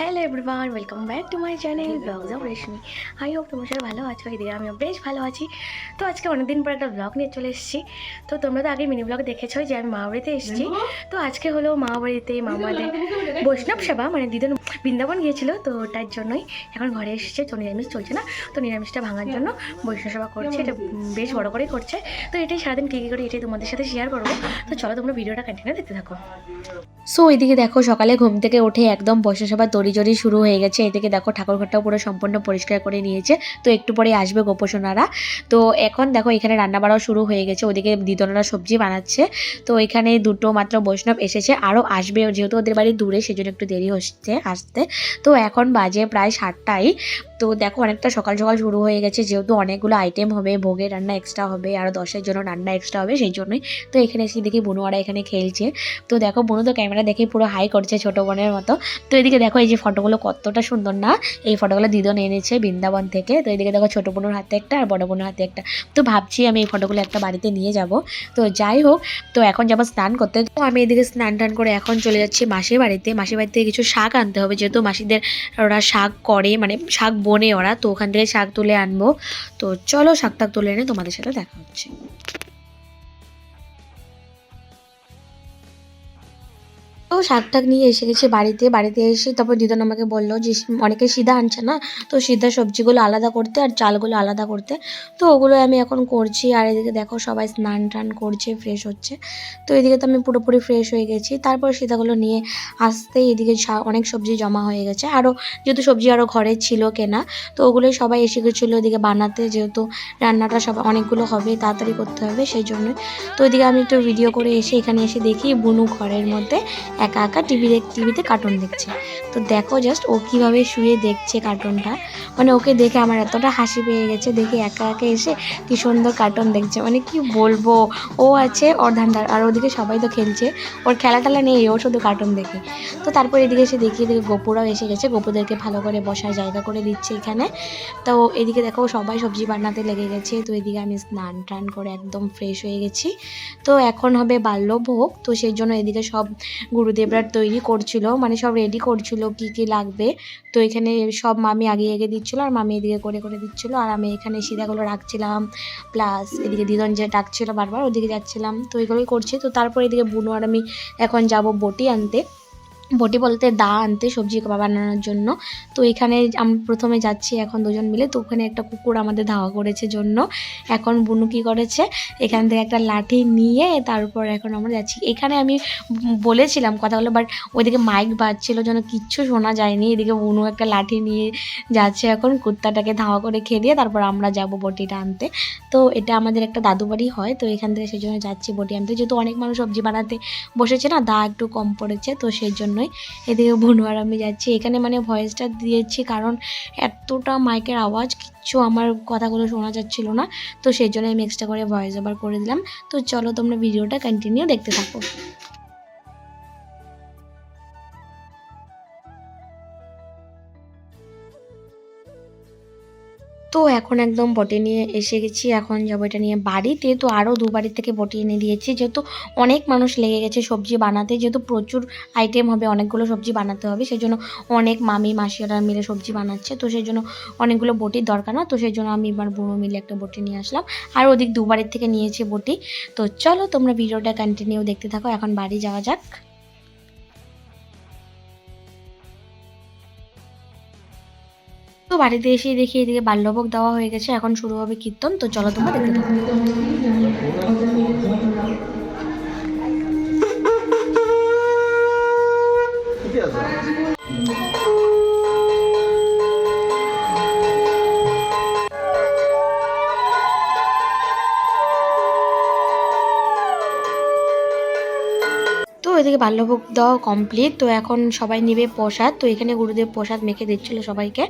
Hello everyone welcome back to my channel vlogs of Reshmi I hope তোমার সবাই ভালো আছো এদিকে আমিও বেশ ভালো আছি। তো আজকে অনেকদিন পর একটা ব্লগ নিয়ে চলে এসেছি। তো তোমরা তো আগে মিনি ব্লগ দেখেছ যে আমি মা বাড়িতে এসেছি। তো আজকে হলো মা বাড়িতে মামাদের বৈষ্ণব সেবা মানে দিদন বৃন্দাবন গিয়েছিল, তো ওটার জন্যই এখন ঘরে এসেছে, তো নিরামিষ চলছে না, তো নিরামিষটা ভাঙার জন্য বৈষ্ণব সেবা করছে, এটা বেশ বড় করেই করছে। তো এটাই সারাদিন কী কী করে এটাই তোমাদের সাথে শেয়ার করব। তো চলো তোমরা ভিডিওটা কন্টিনিউ দেখতে থাকো। সো এদিকে দেখো সকালে ঘুম থেকে উঠে একদম সবার তড়িজড়ি শুরু হয়ে গেছে, এদিকে দেখো ঠাকুর ঘরটাও পুরো সম্পূর্ণ পরিষ্কার করে নিয়েছে, তো একটু পরে আসবে গোপোষণারা তো এখন দেখো এখানে রান্না বাড়াও শুরু হয়ে গেছে, ওদিকে দিদনারা সবজি বানাচ্ছে, তো এখানে দুটো মাত্র বৈষ্ণব এসেছে, আরও আসবে, যেহেতু ওদের বাড়ি দূরে, সেজন্য একটু দেরি হচ্ছে আসতে তো এখন বাজে প্রায় সাতটাই। তো দেখো অনেকটা সকাল সকাল শুরু হয়ে গেছে, যেহেতু অনেকগুলো আইটেম হবে, ভোগের রান্না এক্সট্রা হবে আরও দশের জন্য রান্না এক্সট্রা হবে, সেই জন্যই। তো এখানে এসে দেখি বনুয়ারা এখানে খেলছে। তো দেখো বনু তো ক্যামেরা দেখে পুরো হাই করছে ছোটো বোনের মতো। তো এদিকে দেখো এই যে ফটোগুলো কতটা সুন্দর না? এই ফটোগুলো দিদন এনেছে বৃন্দাবন থেকে। তো এদিকে দেখো ছোটো বোনের হাতে একটা আর বড় বোনের হাতে একটা। তো ভাবছি আমি এই ফটোগুলো একটা বাড়িতে নিয়ে যাব। তো যাই হোক, তো এখন যাব স্নান করতে। তো আমি এদিকে স্নান টান করে এখন চলে যাচ্ছি মাসির বাড়িতে। মাসির বাড়িতে কিছু শাক আনতে হবে, যেহেতু মাসিদের ওরা শাক করে মানে শাক বনে ওরা, তো ওখান থেকে শাক তুলে আনব। তো চলো শাক টাক তুলে এনে তোমাদের সাথে দেখা হচ্ছে। তো শাক টাক নিয়ে এসে গেছি বাড়িতে। বাড়িতে এসে তারপর দিদন আমাকে বলল যে অনেকে সিধা আনছে না? তো সিধা সবজিগুলো আলাদা করতে আর চালগুলো আলাদা করতে। তো ওগুলো আমি এখন করছি আর এদিকে দেখো সবাই স্নান টান করছে ফ্রেশ হচ্ছে। তো এদিকে তো আমি পুরোপুরি ফ্রেশ হয়ে গেছি। তারপর সিধাগুলো নিয়ে আসতে এদিকে অনেক সবজি জমা হয়ে গেছে। আরও যেহেতু সবজি আরও ঘরে ছিল কেনা, তো ওগুলোই সবাই এসে গেছিল এদিকে বানাতে। যেহেতু রান্নাটা সবাই অনেকগুলো হবে, তাড়াতাড়ি করতে হবে, সেই জন্যই। তো এদিকে আমি একটু ভিডিও করে এসে এখানে এসে দেখি বুনু ঘরের মধ্যে। একা একা টিভি টিভিতে কার্টুন দেখছে। তো দেখো জাস্ট ও কীভাবে শুয়ে দেখছে কার্টুনটা মানে ওকে দেখে আমার এতটা হাসি পেয়ে গেছে, দেখে একা একা এসে কি সুন্দর কার্টুন দেখছে। মানে কি বলব? ও আছে ওর ধান্দার আর ওদিকে সবাই তো খেলছে। ওর খেলা টেলা নেই, ও শুধু কার্টুন দেখে। তো তারপর এদিকে এসে দেখি, এদিকে গোপুরাও এসে গেছে। গোপুদেরকে ভালো করে বসার জায়গা করে দিচ্ছে এখানে। তো এদিকে দেখো সবাই সবজি বানাতে লেগে গেছে। তো এদিকে আমি স্নান টান করে একদম ফ্রেশ হয়ে গেছি। তো এখন হবে বাল্যভোগ। তো সেই জন্য এদিকে সব গুরুদেবরা তৈরি করছিল মানে সব রেডি করছিল কি কি লাগবে। তো এখানে সব মামি আগে এগে দিচ্ছিল আর মামি এদিকে করে করে দিচ্ছিল। আর আমি এখানে সিধাগুলো রাখছিলাম প্লাস এদিকে দিদন যে ডাকছিল বারবার, ওদিকে যাচ্ছিলাম। তো এগুলোই করছি। তো তারপর এদিকে বুনো আর আমি এখন যাব বটি আনতে। বটি বলতে দা আনতে সবজি বানানোর জন্য। তো এখানে আমি প্রথমে যাচ্ছি এখন দুজন মিলে। তো ওখানে একটা কুকুর আমাদের ধাওয়া করেছে জন্য। এখন বুনু কী করেছে? এখান থেকে একটা লাঠি নিয়ে তারপর এখন আমরা যাচ্ছি। এখানে আমি বলেছিলাম কথাগুলো বাট ওইদিকে মাইক বাজছিল যেন কিচ্ছু শোনা যায়নি। এদিকে বুনু একটা লাঠি নিয়ে যাচ্ছে এখন, কুত্তাটাকে ধাওয়া করে খেয়ে দিয়ে তারপর আমরা যাব বটিটা আনতে। তো এটা আমাদের একটা দাদু বাড়ি হয়, তো এখান থেকে সেই জন্য যাচ্ছি বটি আনতে। যেহেতু অনেক মানুষ সবজি বানাতে বসেছে না, দা একটু কম পড়েছে, তো সেই জন্যই এদিকে বনুয়ার আমি যাচ্ছি। এখানে মানে ভয়েসটা দিয়েছি কারণ এতটা মাইকের আওয়াজ, কিচ্ছু আমার কথাগুলো শোনা যাচ্ছিল না। তো সেই জন্য আমি এক্সট্রা করে ভয়েস ওভার করে দিলাম। তো চলো তোমরা ভিডিওটা কন্টিনিউ দেখতে থাকো। তো এখন একদম বটে নিয়ে এসে গেছি। এখন যাব এটা নিয়ে বাড়িতে। তো আরও দু বাড়ি থেকে বটি এনে দিয়েছি। যেহেতু অনেক মানুষ লেগে গেছে সবজি বানাতে। যেহেতু প্রচুর আইটেম হবে, অনেকগুলো সবজি বানাতে হবে। সেই জন্য অনেক মামি মাসিরা মিলে সবজি বানাচ্ছে। তো সেই জন্য অনেকগুলো বটির দরকার না। তো সেই জন্য আমি এবার বুড়ো মিলে একটা বটি নিয়ে আসলাম। আর ওদিক দু বাড়ির থেকে নিয়েছি বটি। তো চলো তোমরা ভিডিওটা কন্টিনিউ দেখতে থাকো। এখন বাড়ি যাওয়া যাক। তো বাড়িতে এসে দেখি এদিকে বাল্যভোগ দেওয়া হয়ে গেছে, এখন শুরু হবে কীর্তন, তো চলো তোমরা দেখতে থাকো। বাল্যভোগ দেওয়া কমপ্লিট তো এখন সবাই নিবে প্রসাদ। তো এখানে গুরুদেব প্রসাদ মেখে দিচ্ছিল সবাইকে।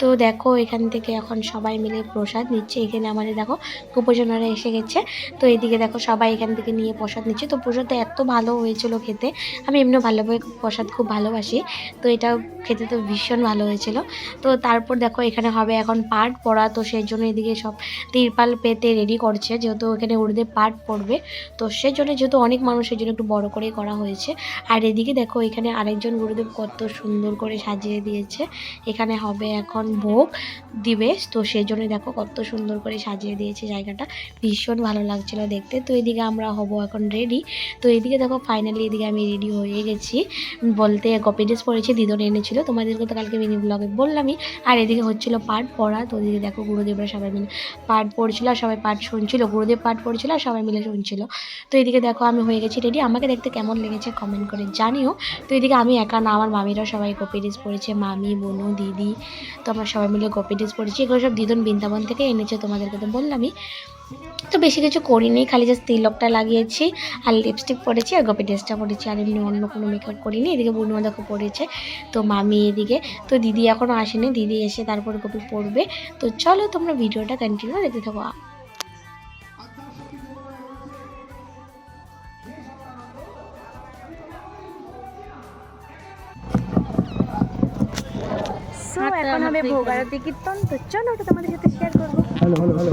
তো দেখো, এখান থেকে এখন সবাই মিলে প্রসাদ নিচ্ছে। এখানে আমাদের দেখো উপজনারা এসে গেছে। তো এদিকে দেখো, সবাই এখান থেকে নিয়ে প্রসাদ নিচ্ছে। তো প্রসাদটা এত ভালো হয়েছিল খেতে। আমি এমনিও ভালোভাবে প্রসাদ খুব ভালোবাসি। তো এটা খেতে তো ভীষণ ভালো হয়েছিল। তো তারপর দেখো, এখানে হবে এখন পাট পড়া তো সেই জন্য এদিকে সব তিরপাল পেতে রেডি করছে। যেহেতু এখানে গুরুদেব পাট পড়বে, তো সেই জন্য যেহেতু অনেক মানুষের জন্য একটু বড় করেই করা হয়েছে। আর এদিকে দেখো, এখানে আরেকজন গুরুদেব কত সুন্দর করে সাজিয়ে দিয়েছে। এখানে হবে এখন ভোগ দিবেশ তো সেই জন্য দেখো কত সুন্দর করে সাজিয়ে দিয়েছে জায়গাটা। ভীষণ ভালো লাগছিল দেখতে। তো এদিকে আমরা হব এখন রেডি তো এদিকে দেখো ফাইনালি এদিকে আমি রেডি হয়ে গেছি। বলতে কপি ড্রেস পরেছি দিদন এনেছিল। তোমাদেরকে তো কালকে মিনি ব্লগে বললামই। আর এদিকে হচ্ছিল পাঠ পড়া। তো ওদিকে দেখো গুরুদেবরা সবাই মিলে পাঠ পড়ছিল, আর সবাই পাঠ শুনছিল। গুরুদেব পাঠ পড়ছিল, আর সবাই মিলে শুনছিল। তো এদিকে দেখো আমি হয়ে গেছি রেডি আমাকে দেখতে কেমন লেগেছে কমেন্ট করে জানিও। তো এদিকে আমি একা না, আমার মামিরাও সবাই কপি ড্রেস পরেছে মামি, বোনু, দিদি, তো আমরা সবাই মিলে কপি ড্রেস পরেছি এগুলো সব দিদন বৃন্দাবন থেকে এনেছে তোমাদেরকে তো বললামই। তো বেশি কিছু করিনি, খালি জাস্ট তিলকটা লাগিয়েছি আর লিপস্টিক পরেছি আর গপি ড্রেসটা পরেছি। আর এমনি অন্য কোনো মেকআপ করিনি, এদিকে বুনুয়া দেখো পরেছে, তো মামি এদিকে। তো দিদি এখনও আসেনি, দিদি এসে তারপর কপি পড়বে তো চলো তোমরা ভিডিওটা কন্টিনিউ দেখতে থাকো। সো এখন হবে ভোগ আরতি কীর্তন তো চলো ওটা তোমাদের সাথে শেয়ার করবো hello hello hello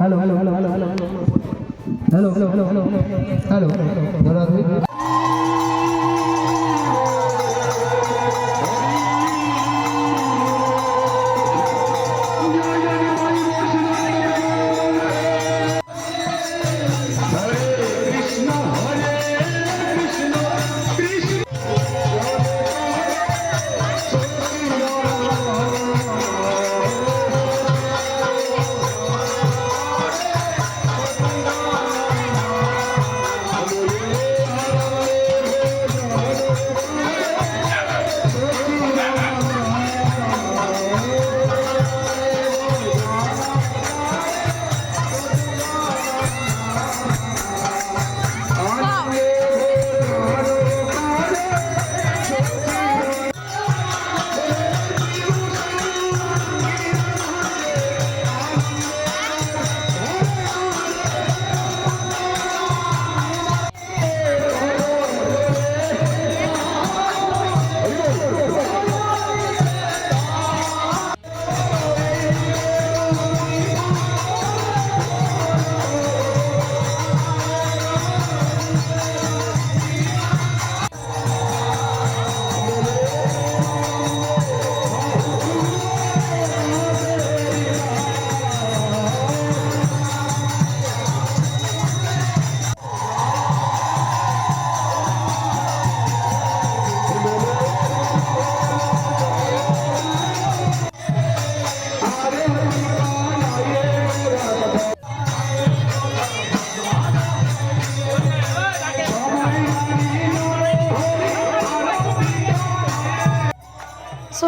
hello hello hello hello hello hello hello hello hello hello hello hello hello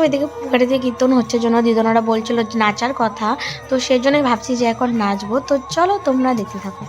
এদিকে গাড়িতে কীর্তন হচ্ছে, জন্য দিদনারা বলছিল নাচার কথা। তো সেই জন্যই ভাবছি যে এখন নাচবো। তো চলো তোমরা দেখতে থাকো।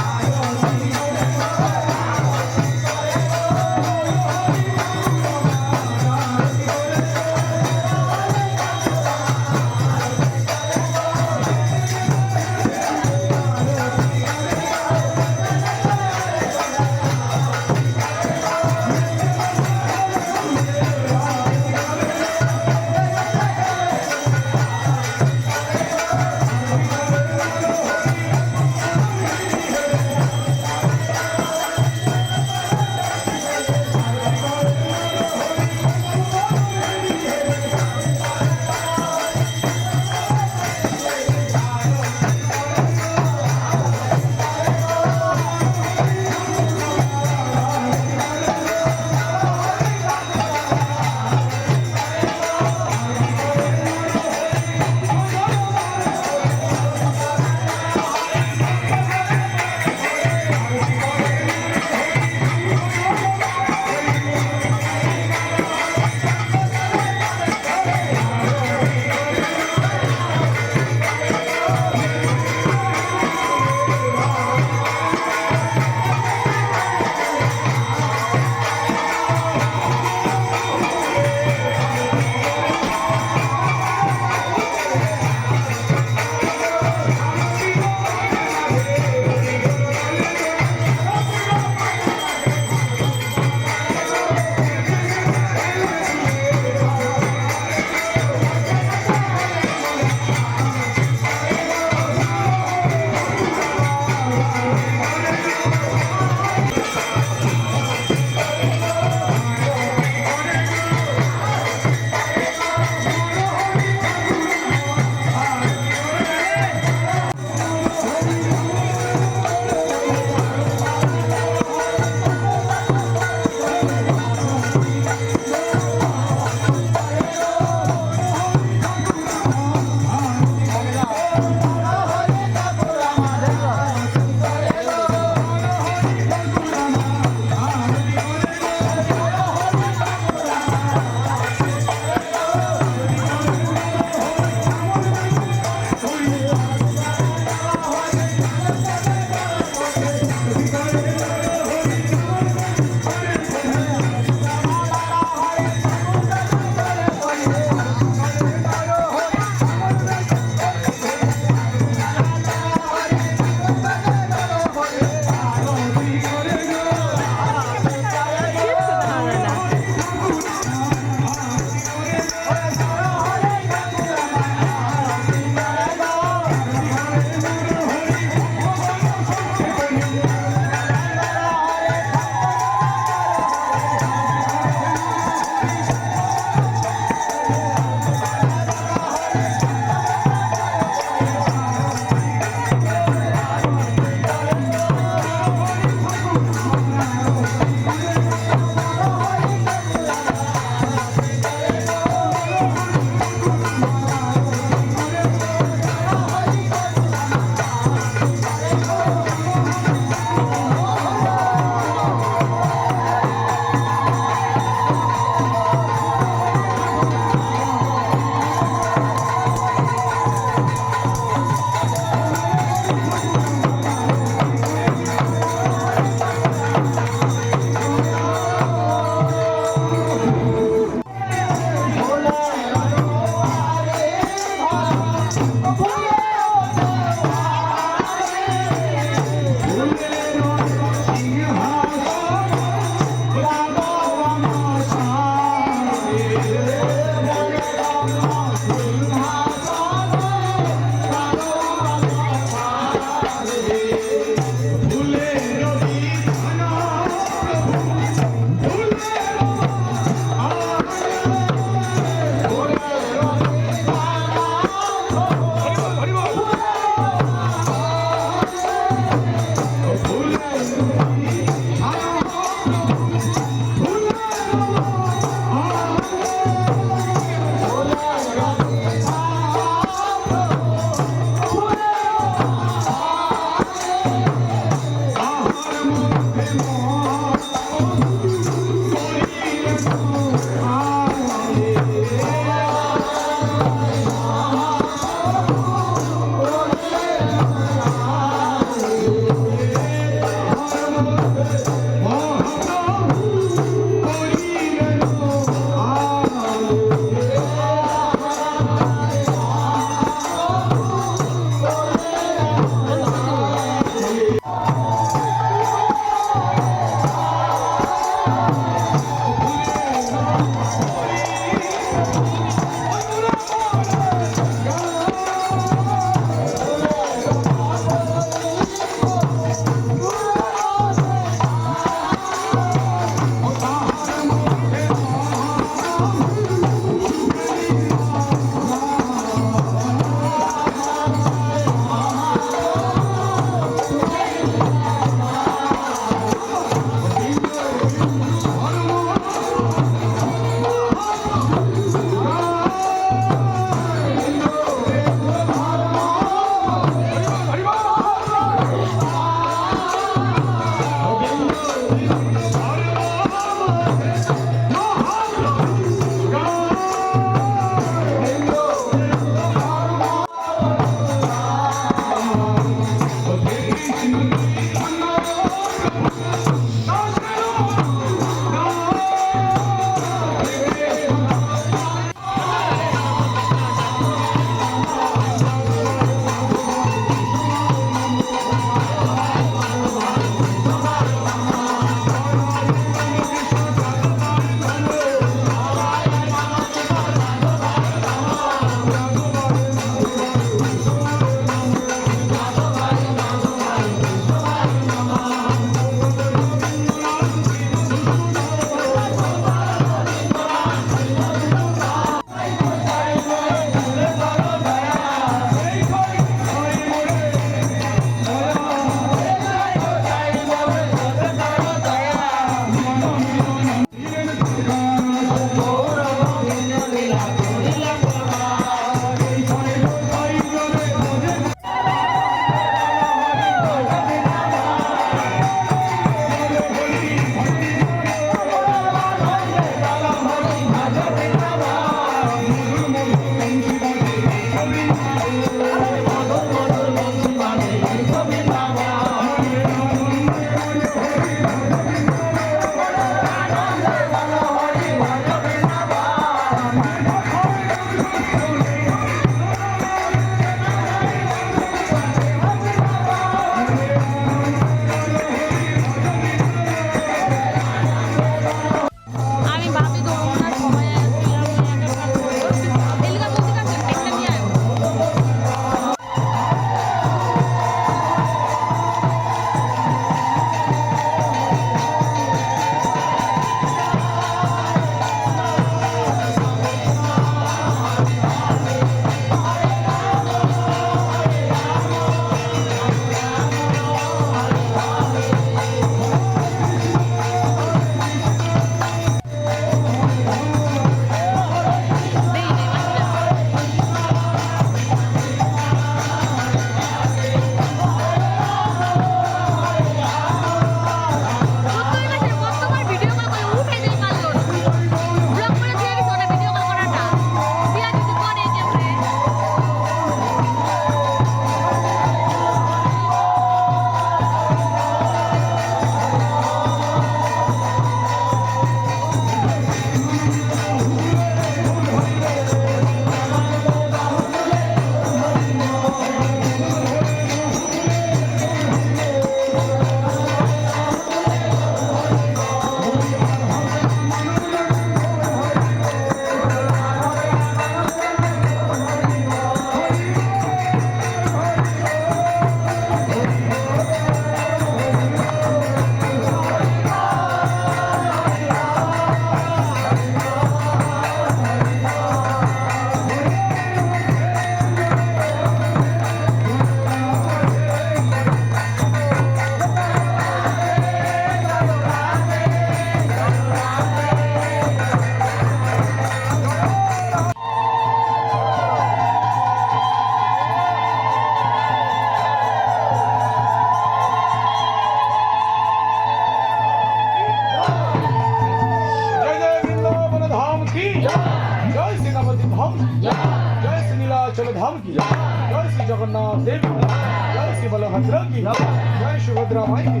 जय सेनापति धाम जय श्री नीलाचल धाम की जय श्री जगन्नाथ देव की जय श्री बलभद्र की जय सुभद्रा माई की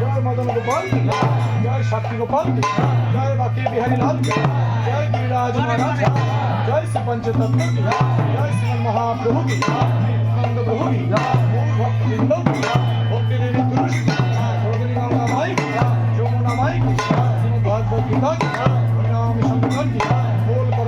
जय मदन गोपाल की जय शक्ति गोपाल की जय बाकी बिहारी लाल की जय गिरिराज महाराज जय श्री पंचतत्व की जय श्री महाप्रभु की नंद प्रभु की भक्तिंदो की भक्ति देवी पुरुष की भगवती माई की यमुना माई की श्रीमद गीता की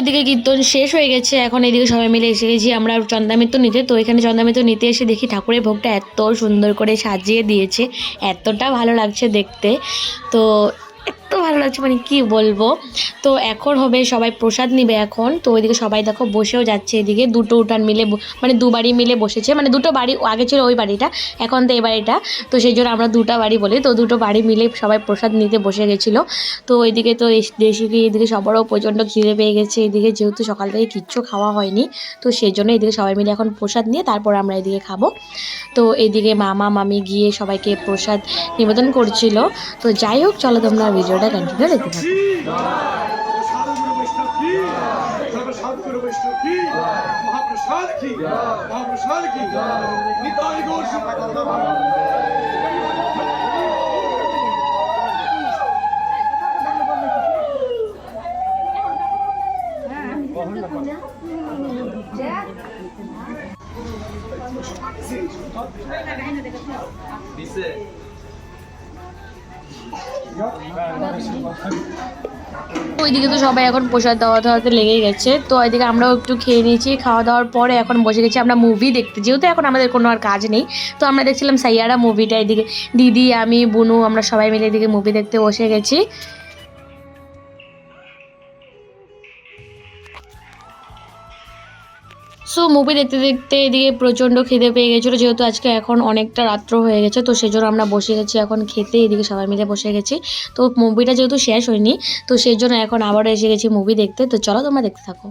এদিকে কীর্তন শেষ হয়ে গেছে, এখন এদিকে সবাই মিলে এসে গেছি। আমরা চন্দামিত্র নিতে, তো এখানে চন্দামিত্র নিতে এসে দেখি ঠাকুরের ভোগটা এত সুন্দর করে সাজিয়ে দিয়েছে, এতটা ভালো লাগছে দেখতে। তো এত ভালো লাগছে মানে কি বলব? তো এখন হবে সবাই প্রসাদ নিবে এখন। তো ওইদিকে সবাই দেখো বসেও যাচ্ছে এদিকে, দুটো উঠান মিলে মানে দু বাড়ি মিলে বসেছে। মানে দুটো বাড়ি, আগে ছিল ওই বাড়িটা, এখন তো এই বাড়িটা। তো সেই জন্য আমরা দুটো বাড়ি বলি। তো দুটো বাড়ি মিলে সবাই প্রসাদ নিতে বসে গেছিল। তো এদিকে তো এস- দেশি কি এদিকে সবারও প্রচণ্ড খিদে পেয়ে গেছে। এদিকে যেহেতু সকাল থেকে কিচ্ছু খাওয়া হয়নি, তো সেই জন্য এদিকে সবাই মিলে এখন প্রসাদ নিয়ে তারপর আমরা এদিকে খাব। তো এদিকে মামা, মামি গিয়ে সবাইকে প্রসাদ নিবেদন করছিল। তো যাই হোক, চলো তোমরা ওটা কন্টিনিউ দেখতে থাকুন মহাপ্রসাদ কি মহাপ্রসাদ কি ওইদিকে তো সবাই এখন প্রসাদ দেওয়া দাওয়াতে লেগেই গেছে। তো ওইদিকে আমরাও একটু খেয়ে নিয়েছি, খাওয়া দাওয়ার পরে এখন বসে গেছি, আমরা মুভি দেখতে। যেহেতু এখন আমাদের কোনো আর কাজ নেই, তো আমরা দেখছিলাম সাইয়ারা মুভিটা এদিকে। দিদি, আমি, বুনু, আমরা সবাই মিলে এদিকে মুভি দেখতে বসে গেছি। সো মুভি দেখতে দেখতে এদিকে প্রচণ্ড খিদে পেয়ে গেছিল, যেহেতু আজকে এখন অনেকটা রাত্র হয়ে গেছে, তো সেজন্য আমরা বসে গেছি, এখন খেতে এদিকে সবাই মিলে বসে গেছি। তো মুভিটা যেহেতু শেষ হয়নি, তো সেই জন্য এখন আবারও এসে গেছি মুভি দেখতে, তো চলো তোমরা দেখতে থাকো।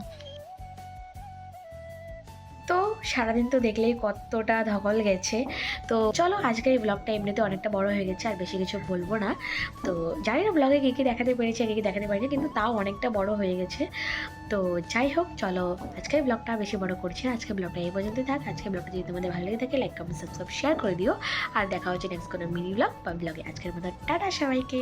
সারাদিন তো দেখলেই কতটা ধকল গেছে। তো চলো আজকের এই ব্লগটা এমনিতে অনেকটা বড় হয়ে গেছে, আর বেশি কিছু বলব না। তো জানি না ব্লগে কী কী দেখাতে পেরেছি কী কী দেখাতে পারিনি, কিন্তু তাও অনেকটা বড় হয়ে গেছে। তো যাই হোক, চলো আজকের ব্লগটা বেশি বড় করছি না, আজকের ব্লগটা এই পর্যন্তই থাক। আজকের ব্লগটা যদি তোমাদের ভালো লেগে থাকে লাইক কমেন্ট সাবস্ক্রাইব শেয়ার করে দিও। আর দেখা হচ্ছে নেক্সট কোনো মিনি ব্লগ বা ব্লগে আজকের মতো টাটা সবাইকে।